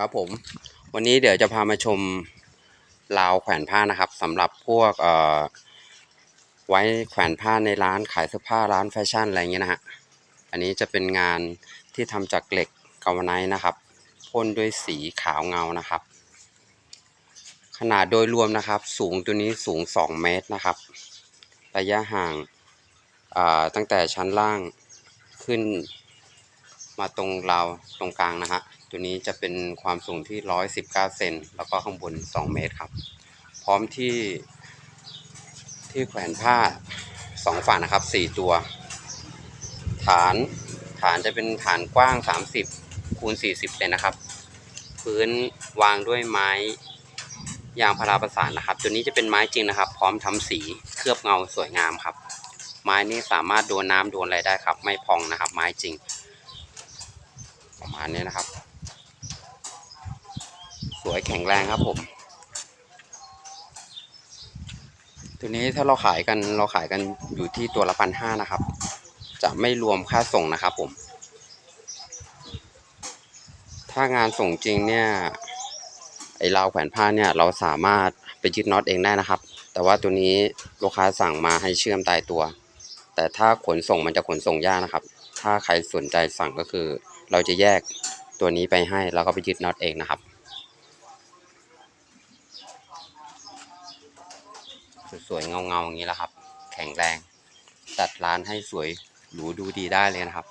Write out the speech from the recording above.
ครับผม วันนี้เดี๋ยวจะพามาชมราวแขวนผ้านะครับสำหรับพวกเอ่อไว้แขวนผ้าในร้านขายเสื้อผ้าร้านแฟชั่นอะไรเงี้ยนะฮะอันนี้จะเป็นงานที่ทำจากเหล็กกาวไนท์นะครับพ่นด้วยสีขาวเงานะครับ ขนาดโดยรวมนะครับ สูงตัวนี้สูง 2 เมตรนะครับ ระยะห่างตั้งแต่ชั้นล่างขึ้น มาตรงราวตรงกลางนะฮะตัวนี้จะเป็นความสูงที่ 119 เซนแล้วก็ข้างบน 2 เมตรครับ พร้อมที่ที่แขวนผ้า 2 ฝั่งนะครับ 4 ตัว ฐานฐานจะเป็นฐานกว้าง 30คูณ40เลยนะครับ พื้นวางด้วยไม้ยางพาราประสานนะครับ ตัวนี้จะเป็นไม้จริงนะครับ พร้อมทำสีเคลือบเงาสวยงามครับ ไม้นี้สามารถโดนน้ำโดนอะไรได้ครับ ไม่พองนะครับ ไม้จริง มาณนี้นะครับ สวยแข็งแรงครับผม ตัวนี้ถ้าเราขายกันเราขายกันอยู่ที่ตัวละพันห้านะครับ จะไม่รวมค่าส่งนะครับผม ถ้างานส่งจริงเนี่ยไอราวแขวนผ้าเนี่ยเราสามารถไปยึดน็อตเองได้นะครับ แต่ว่าตัวนี้ลูกค้าสั่งมาให้เชื่อมตายตัว แต่ถ้าขนส่งมันจะขนส่งยากนะครับ ถ้าใครสนใจสั่งก็คือ เราจะแยกตัวนี้ไปให้แล้วก็ไปยึดน็อตเองนะครับ สวยๆเงาๆอย่างนี้แหละครับ แข็งแรง จัดร้านให้สวยหรูดูดีได้เลยนะครับ